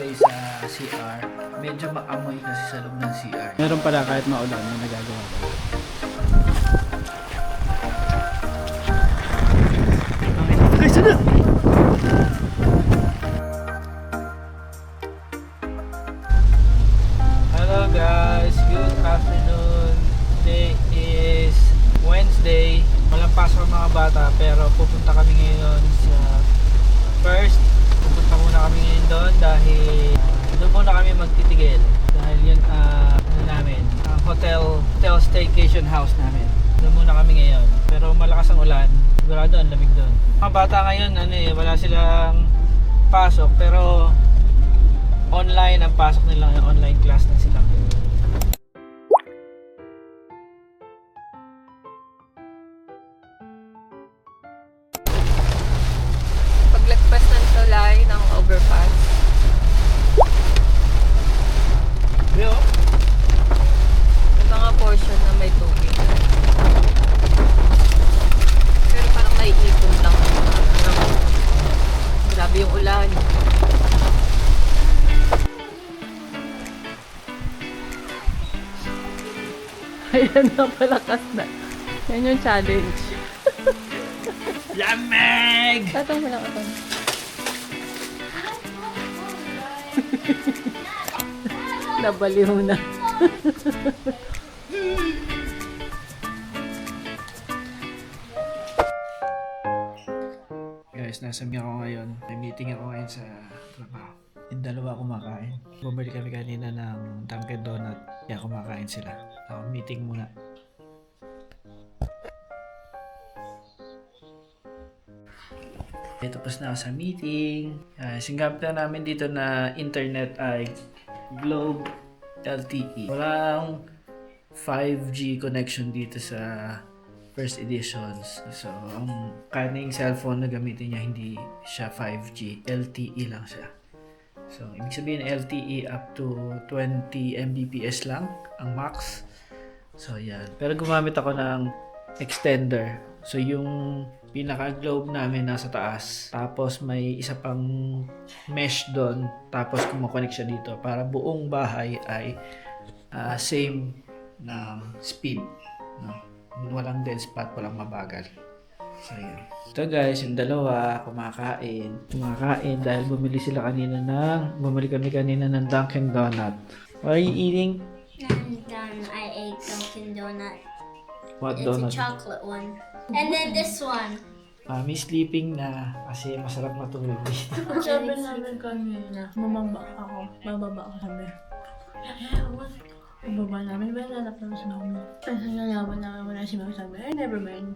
nilagay sa CR. Medyo maamoy kasi sa loob ng CR. Meron pala kahit maulan na nagagawa Bata ngayon, ano eh, wala silang pasok pero online ang pasok nila online class na sila. Challenge. lamig! Tatong mo lang ito. Nabaliw na. Guys, nasa mi ako ngayon. May meeting ako ngayon sa trabaho. Yung dalawa kumakain. Bumili kami kanina ng Dunkin Donut. Kaya kumakain sila. Ako, meeting muna. Okay, tapos na ako sa meeting. Uh, singgap na namin dito na internet ay Globe LTE. Walang 5G connection dito sa first editions. So, ang kaning cellphone na gamitin niya hindi siya 5G, LTE lang siya. So, ibig sabihin LTE up to 20 Mbps lang ang max. So, yan. Pero gumamit ako ng extender. So, yung pinaka-globe namin nasa taas. Tapos, may isa pang mesh doon. Tapos, kumukonect siya dito para buong bahay ay ah, same na speed. No? Walang dead spot, walang mabagal. So, yun. Ito guys, yung dalawa, kumakain. Kumakain dahil bumili sila kanina ng, bumili kami kanina ng Dunkin Donut. What are you eating? Then I ate Dunkin' Donut. What It's donut? a chocolate one. And then this one. Mami sleeping na kasi masarap matulog dito. Sabi namin kanina, mamaba ako. Bababa ako sabi. Bababa namin, may lalap namin si mami. Tapos nalaman namin wala si mami sabi, eh, never mind.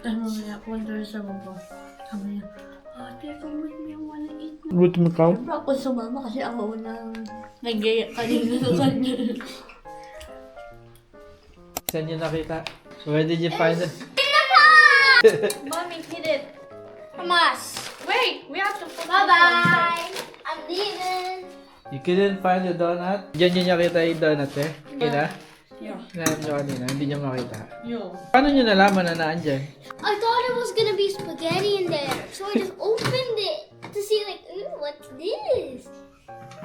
Tapos mamaya, punta rin sa baba. Sabi niya, ate, kung ba't may wanna eat na? Good mo ka? Siyempre ako sumama kasi ako unang nag-gaya kanina sa kanya. Saan niyo nakita? Where did you find it? Mommy, hit it. Hamas. Wait, we have to put Bye bye. I'm leaving. You couldn't find the donut? Diyan niyo nakita yung donut eh? Kina? Yeah. Sinabi niyo kanina, hindi niyo makita. Yo. Paano niyo nalaman na naandyan? I thought it was gonna be spaghetti in there, so I just opened it to see like, ooh, what's this?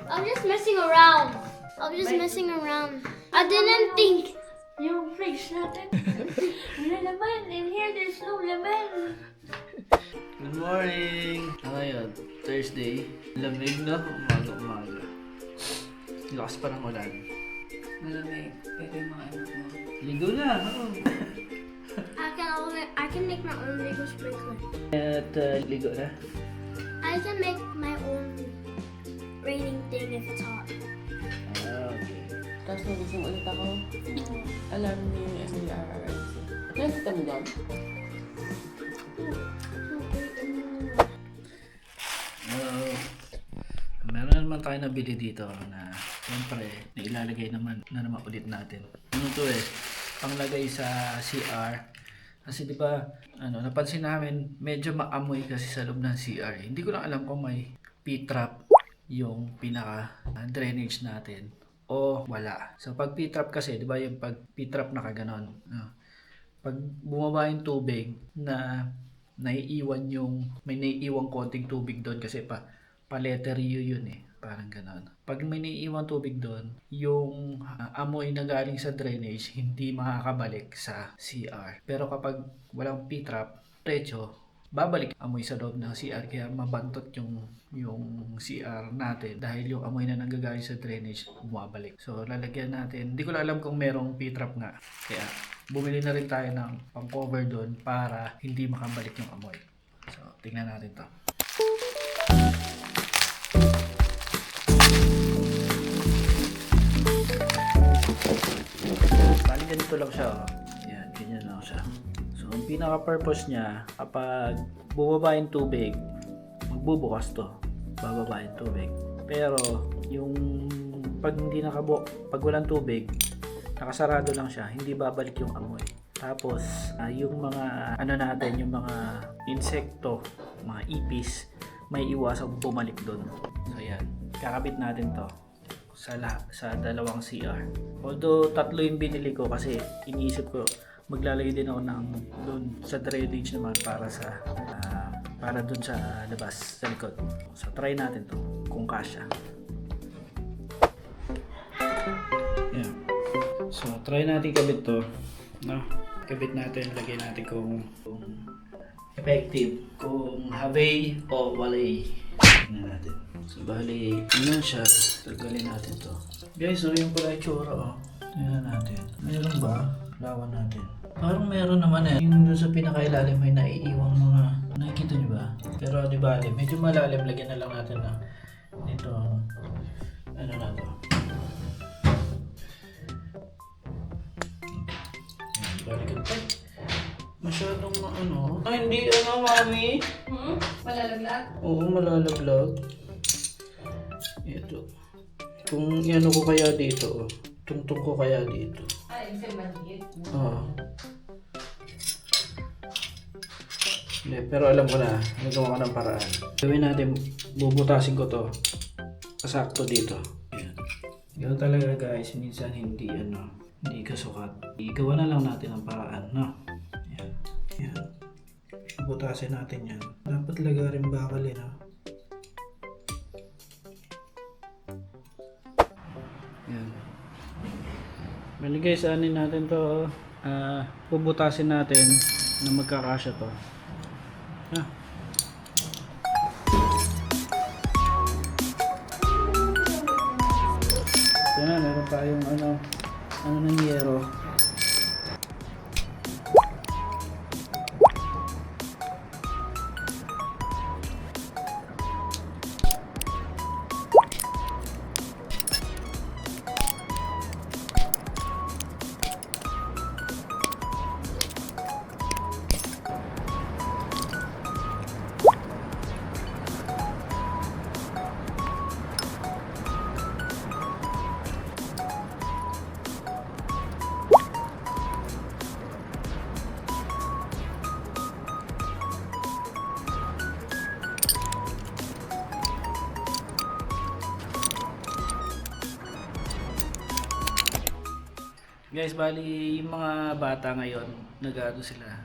I was just messing around. I was just messing around. I didn't think. Yung fridge natin. Wala laman. No laman. Good morning! Ano yun? Thursday. Lamig na. Umaga, umaga. Lakas pa ng ulan. Malamig. Pero yung mga anak mo. Ligo na! oo. I can only, I can make my own Lego sprinkler. At uh, ligo na. I can make my own raining thing if it's hot. Ah, okay. Tapos nagising ulit ako. Alam niyo yung SDRRC. Nakita mo doon? Hello. Meron na naman tayo nabili dito na siyempre nailalagay naman na naman ulit natin. Ano to eh, panglagay sa CR. Kasi di ba, ano, napansin namin medyo maamoy kasi sa loob ng CR. eh. Hindi ko lang alam kung may P-trap yung pinaka ah, drainage natin o wala. So pag P-trap kasi, di ba yung pag P-trap nakaganon. No? Pag bumaba yung tubig na naiiwan yung may naiiwang konting tubig doon kasi pa pa letter U yun eh. Parang ganon. Pag may naiiwan tubig doon, yung ah, amoy na galing sa drainage, hindi makakabalik sa CR. Pero kapag walang P-trap, diretso, babalik amoy sa loob ng CR kaya mabantot yung yung CR natin dahil yung amoy na nanggagaling sa drainage bumabalik. So lalagyan natin, hindi ko lang alam kung merong P-trap nga. Kaya bumili na rin tayo ng pang-cover doon para hindi makabalik yung amoy. So tingnan natin to. Bali ganito lang siya. Oh. Ang pinaka-purpose niya, kapag bumaba yung tubig, magbubukas to. Bababa yung tubig. Pero, yung pag hindi nakabu pag walang tubig, nakasarado lang siya, hindi babalik yung amoy. Tapos, ah, yung mga, ano natin, yung mga insekto, mga ipis, may iwasang bumalik doon. So, yan. Kakabit natin to sa la- sa dalawang CR. Although tatlo yung binili ko kasi iniisip ko maglalagay din ako ng doon sa drainage naman para sa ah, para doon sa labas sa likod. So try natin to kung kasya. Yeah. So try natin kabit to. No? Kabit natin, lagay natin kung, kung effective, kung have o walay. Tingnan natin. So, bali, yun siya. Tagalin natin to. Guys, so yung pala itsura, oh. Tingnan natin. Meron ba? Lawan natin. Parang meron naman eh. Yung doon sa pinakailalim may naiiwang mga... Nakikita niyo ba? Pero di ba, medyo malalim. Lagyan na lang natin na dito. Ano na to? Balikan. Ay! Masyadong ano. Ay, hindi ano, mami. Hmm? Malalaglag? Oo, malalaglag. Ito. Kung ano ko kaya dito, oh. Tungtong ko kaya dito. Kasi maliit. Oo. Hindi, pero alam ko na. Nagawa ko ng paraan. Gawin natin, bubutasin ko to. Kasakto dito. Ayan. Ganun talaga guys, minsan hindi ano, hindi kasukat. Igawa na lang natin ang paraan, no? Ayan. Ayan. Butasin natin yan. Dapat lagarin bakal eh, no? Bali guys, anin natin to. ah bubutasin natin na magkakasya to. Ah. Yan, meron tayong ano, ano ng yero. Guys, bali yung mga bata ngayon, nagado sila.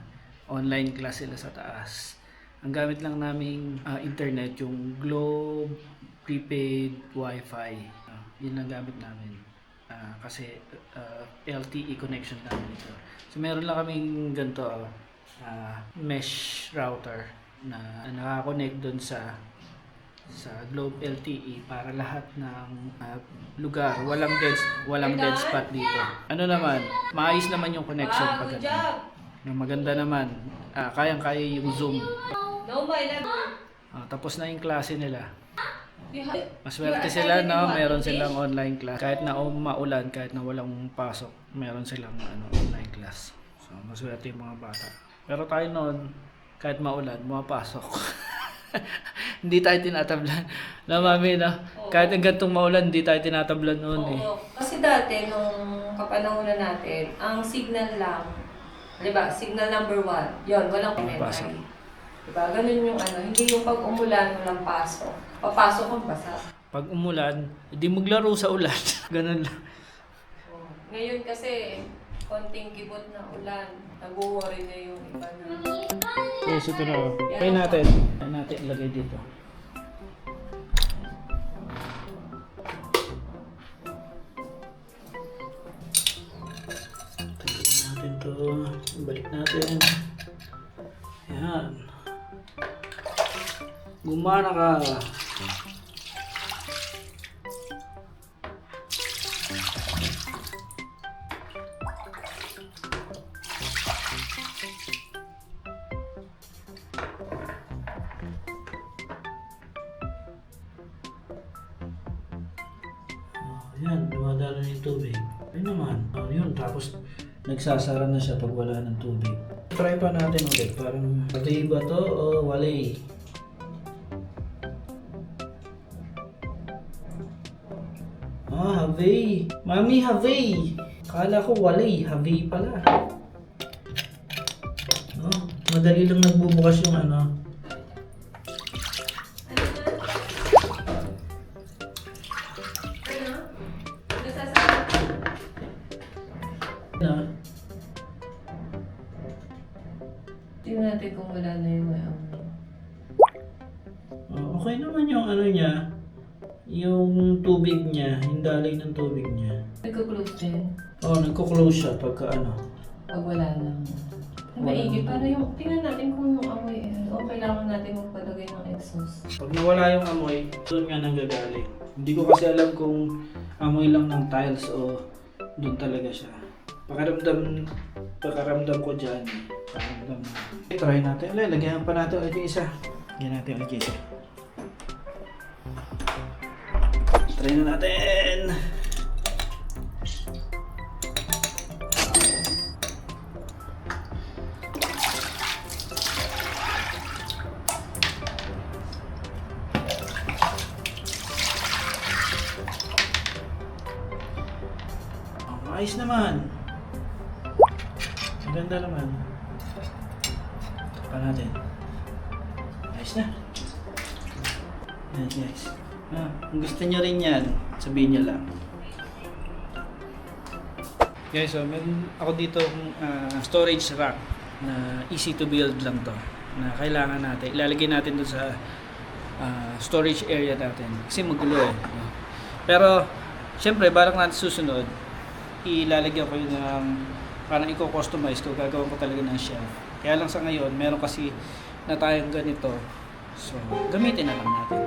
Online class sila sa taas. Ang gamit lang naming ah, internet, yung Globe prepaid Wi-Fi. Ah, yun ang gamit namin. Ah, kasi ah, LTE connection namin ito. So meron lang kaming ganito, ah, mesh router na nakakonect doon sa sa Globe LTE para lahat ng ah, lugar walang dead walang dead spot dito. Ano naman, maayos naman yung connection Ah, pag! Na maganda naman. Ah, kayang-kaya yung Zoom. No. Ah, tapos na yung klase nila. Maswerte sila no, meron silang online class. Kahit na um, maulan, kahit na walang pasok, meron silang ano, online class. So, maswerte yung mga bata. Pero tayo noon, kahit maulan, pumapasok. hindi tayo tinatablan. Na mami, no? Kahit ang gantong maulan, hindi tayo tinatablan noon eh. Oo. Kasi dati, nung kapanahonan natin, ang signal lang, di ba, signal number one, yon walang Pasok. elementary. Di ba, ganun yung ano, hindi yung pag umulan, walang pasok. Papasok kang basa. Pag umulan, hindi maglaro sa ulan. Ganun lang. Oo. Ngayon kasi, konting kibot na ulan, nag-worry na yung iba na. Okay, ito na. Oh. Kaya natin. Kaya natin ilagay dito. Tagayin natin to. Balik natin. Ayan. Gumana ka. Nagsasara na siya pag wala ng tubig. Try pa natin ulit, parang pati ba to o walay? Ah, Havey. Mami, Havey. Kala ko walay, Havey pala. Oh, madali lang nagbubukas yung. Ano? Pagka ano. Pag wala na. Maigi. Para yung, tingnan natin kung yung amoy, eh, o kailangan natin magpalagay ng exhaust. Pag nawala yung amoy, doon nga nanggagaling. Hindi ko kasi alam kung amoy lang ng tiles o doon talaga siya. Pakaramdam, pakaramdam ko dyan. Pakaramdam na. Okay, try natin. Alay, lagyan pa natin ulit yung isa. Lagyan natin ulit yung isa. Try na natin. Naman. Maganda naman. Pa natin. Ayos na. Yan guys. Ah, kung gusto nyo rin yan, sabihin nyo lang. Guys, so meron ako dito uh, storage rack na easy to build lang to na kailangan natin. Ilalagay natin doon sa ah, storage area natin kasi magulo eh. Pero syempre balak natin susunod ilalagyan ko yun ng parang i-customize ko gagawin ko talaga ng shelf. Kaya lang sa ngayon meron kasi na tayong ganito. So gamitin na lang natin.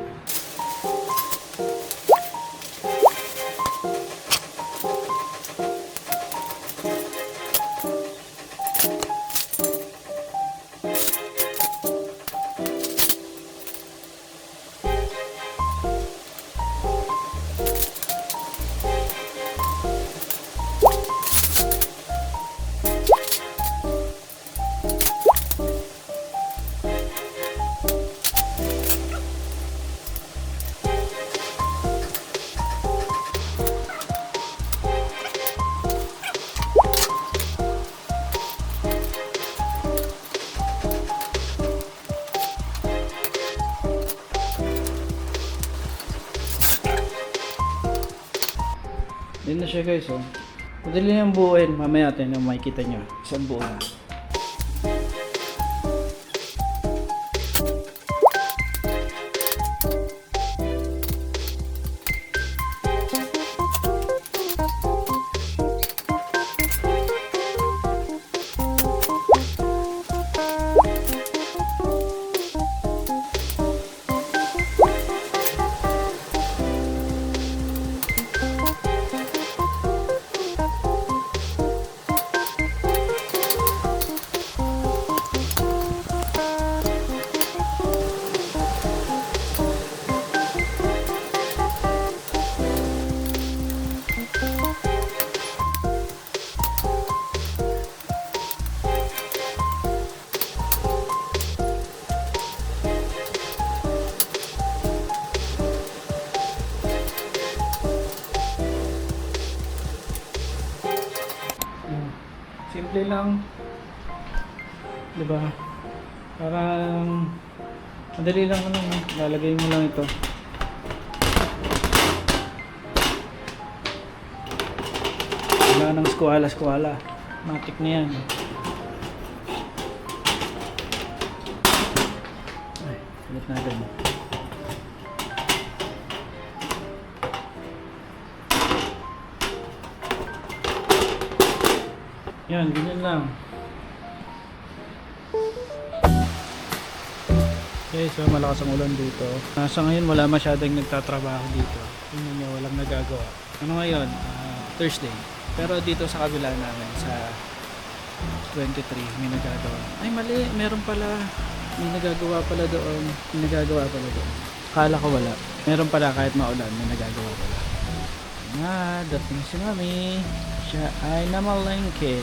Guys oh. Madali na yung buuin. Mamaya natin yung makikita nyo. Isang buo na. Parang madali lang ano, no? lalagay mo lang ito. Wala nang skwala-skwala. Matik na yan. Ay, ulit natin. Yan, ganyan lang. Okay, so malakas ang ulan dito. Ah, sa ngayon wala masyadong nagtatrabaho dito. Tingnan nyo, walang nagagawa. Ano ngayon? Ah, Thursday. Pero dito sa kabila namin, sa 23, may nagagawa. Ay mali, meron pala. May nagagawa pala doon. May nagagawa pala doon. Kala ko wala. Meron pala kahit maulan, may nagagawa pala. Nga, dating si Mami. Siya ay namalengke.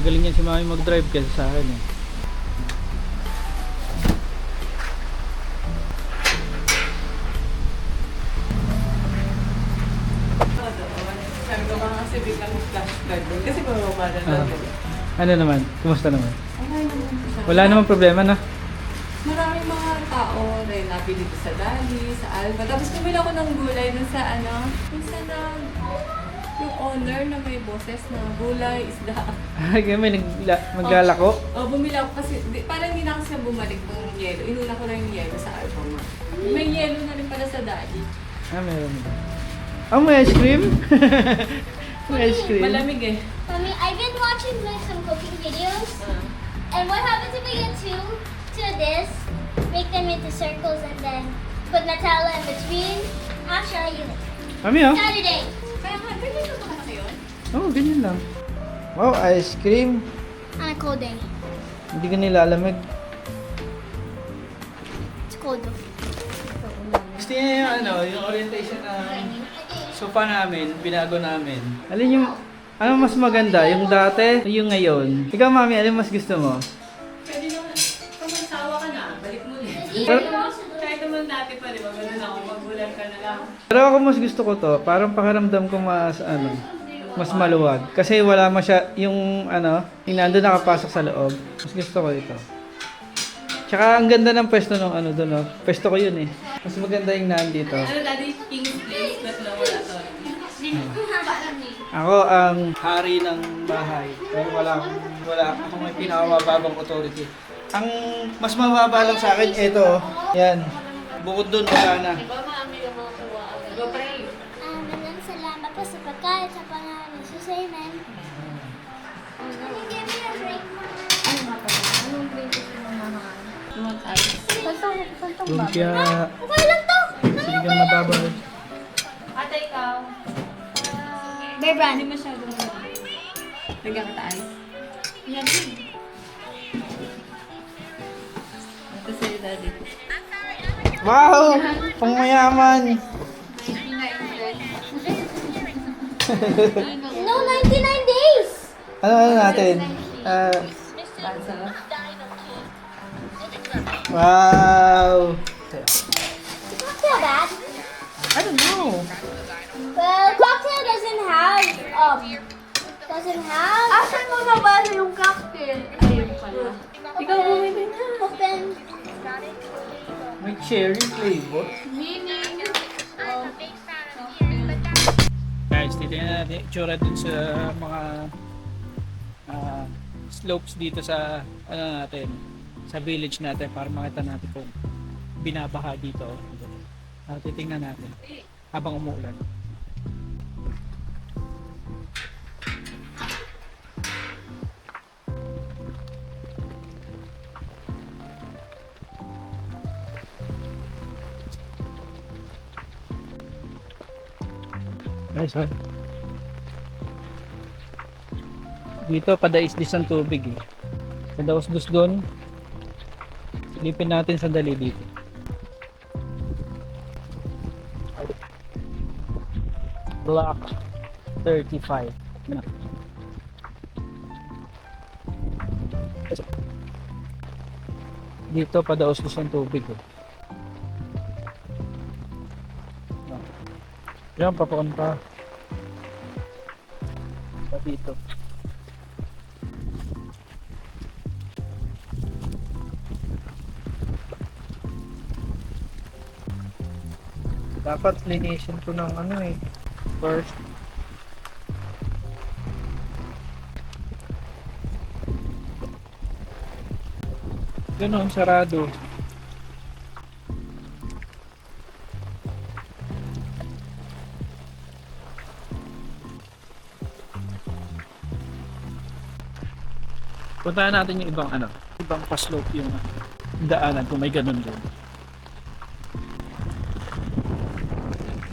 Magaling yan si Mami mag-drive kaysa sa akin eh. Ano naman? Kumusta naman? Okay naman po siya. Wala namang problema na. Maraming mga tao rin nabili dito sa Dali, sa Alba. Tapos bumili ako ng gulay dun sa ano, dun sa na, yung owner na may boses na gulay, isda. Ay, may nagla- maglalako. Oh, bumili ako kasi, di, parang hindi na kasi bumalik ng yelo. Inuna ko lang yung yelo sa Alba Mart. May yelo na rin pala sa Dali. Ah, meron. Oh, may ice cream? may ice cream? Malamig eh. Mommy, I've been watching like some cooking videos. Ah. And what happens if we get two to this, make them into circles, and then put Nutella in between? I'll show you. Kami oh. Saturday. Kaya nga, ganyan na ba yun? Oh, ganyan lang. Wow, ice cream. On a cold day. Hindi ka nilalamig. It's cold though. Gusto niya yung ano, yung orientation ng sofa namin, binago namin. Alin yung, ano mas maganda? Yung dati o yung ngayon? Ikaw, mami, alin mas gusto mo? Pwede naman. Kung magsawa ka na, balik mo ulit. Pero- Kahit naman dati pa, di ba? Ganun ako, magulan ka na lang. Pero ako mas gusto ko to, parang pakiramdam ko mas ano, mas maluwag. Kasi wala masya, yung ano, yung nandun nakapasok sa loob. Mas gusto ko ito. Tsaka ang ganda ng pwesto ng ano doon, no? Pwesto ko yun eh. Mas maganda yung nandito. Ano dati, King's Place, but authority. Ako ang hari ng bahay. Pero wala akong, wala akong may pinakamababang authority. Ang mas mababa lang sa akin, ito. Yan. Bukod doon, wala na. Go pray. And then salamat po sa pagkain sa pangalan ni Jesus. Amen. Can you give me a drink? Ano nga pala? Anong grade gusto mo mamahan? You want ice? Santong, santong Doon ba? kaya, Okay lang to. sige kang mababa. Ate, ikaw. Bear brand. Hindi masyadong Bigyan kita ice. Yan. Ito sa'yo, daddy. Wow! Pang mayaman! No, 99 days. Ano ano natin? Bansa. wow! It's not that bad. I don't know. Cocktail doesn't have um doesn't have Asan mo nabasa yung cocktail? Ayun pala. Ikaw bumili na. open. May cherry flavor. Meaning, Guys, titignan natin yung itsura dun sa mga ah, slopes dito sa ano natin sa village natin para makita natin kung binabaha dito. Uh, titingnan natin habang umuulan. Guys, ha? Dito, padaisdis ang tubig eh. Sa daos-dos doon, silipin natin sandali dito. Block 35. Na. Dito, padaos-dos ang tubig eh. Yan, papunta. Pa dito. Dapat linisin ko ng ano eh. First. Ganon, sarado. Puntahan natin yung ibang ano. Ibang pa-slope yung daanan kung may ganun din.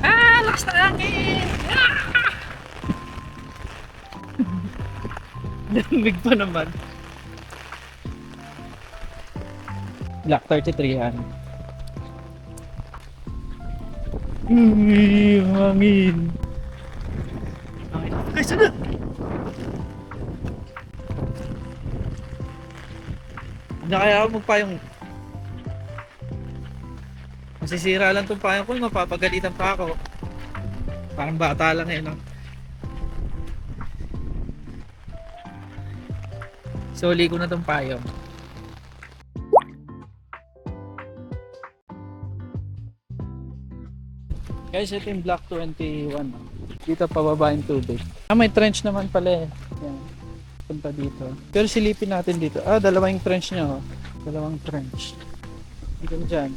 Ah! Lakas na akin! Ah! Lamig pa naman. Black 33 yan. Uy, ang hangin. Hangin. Hindi kaya ako magpayong. Masisira lang itong payong ko, mapapagalitan pa ako. Parang bata lang eh, no? Soli ko na itong payong. Guys, ito yung Block 21. no? Dito pababa yung tubig. Ah, may trench naman pala eh. Yan. Punta dito. Pero silipin natin dito. Ah, dalawa yung trench niya oh. Dalawang trench. Dito dyan.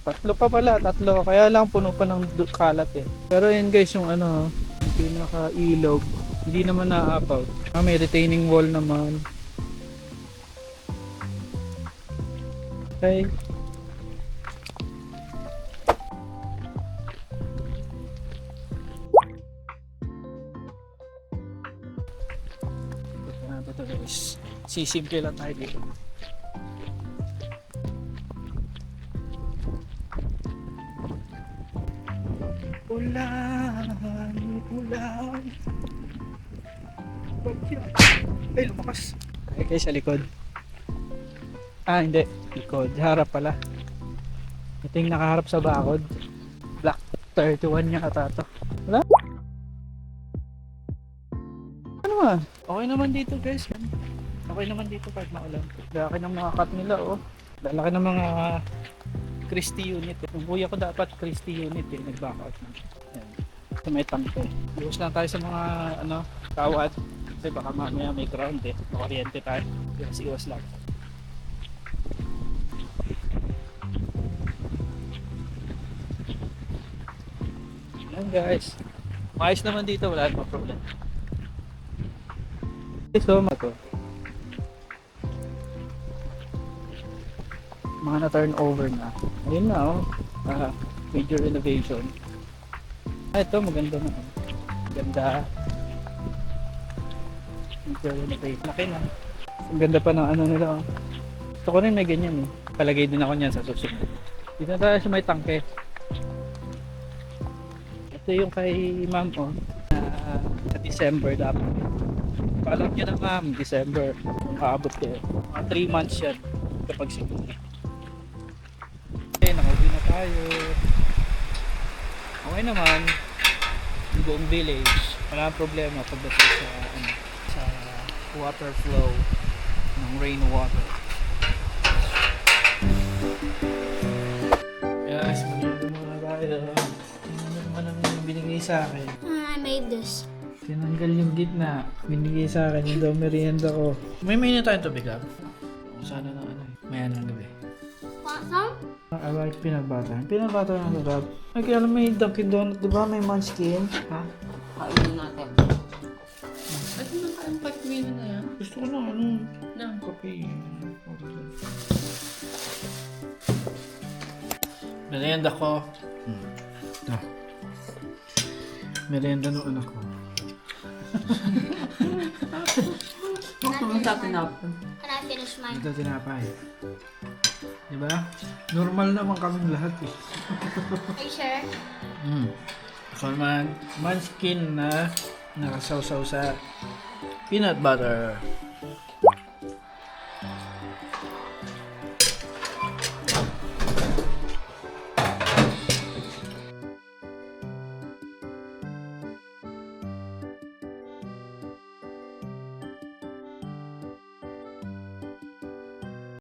Tatlo pa pala, tatlo. Kaya lang puno pa ng kalat eh. Pero yun guys, yung ano, yung pinaka-ilog. Hindi naman naaapaw. Ah, may retaining wall naman. Okay. Ito na ito guys. Sisimple lang tayo dito. Ulan, ulan. Ay, lumakas. Ay, guys, sa likod. Ah, hindi. Likod. Harap pala. Ito yung nakaharap sa bakod. Black 31 niya ata to. Wala? Ano ba? Okay naman dito guys. Okay naman dito kahit maulan. Laki ng mga cut nila oh. Laki ng mga Christie unit. eh. Yung kuya ko dapat Christie unit eh. Nag-back na. Yan. Sa may tangke. Iwas lang tayo sa mga ano, kawad. Kasi baka mamaya may ground eh. Makuryente tayo. Iwas iwas lang. Yan guys. Maayos naman dito, wala namang problem. So, to. Mga na-turn over na. Ayun na oh. Ah, major renovation. Ah, ito maganda na. oh. Ganda. Major renovation. Laki na. Ang ganda pa ng ano nila oh. Gusto ko rin may ganyan eh. Palagay din ako niyan sa susunod. Dito na tayo sa may tangke. Ito yung kay ma'am oh. Na sa December dapat. Paalam niya na ma'am, December. Aabot kayo. Mga 3 months yan kapag siguro. Okay, nakauwi na tayo. Okay naman. Yung buong village. Wala problema pagdating sa ano, sa water flow ng rainwater. Guys, mag muna tayo. Ano naman ang binigay sa akin? I made this. Tinanggal yung gitna. Binigay sa akin yung daw merienda ko. May mainit tayong tubig ah. Sana na ano eh. May ano ng gabi. Some? I like peanut butter. Peanut butter ang sarap. Ay, kaya alam may Dunkin Donut, di ba? May munchkin. Ha? Kainin natin. At ano ka ang pagmino na yan? Gusto ko na ano. Na. Kape. Merienda ko. Hmm. Ito. Merienda ng anak ko. Kung sa tinapon. Can I finish mine? Ito tinapay. Di ba? Normal naman kaming lahat eh. Are you sure? Mm. So naman, munchkin na nakasawsaw sa peanut butter.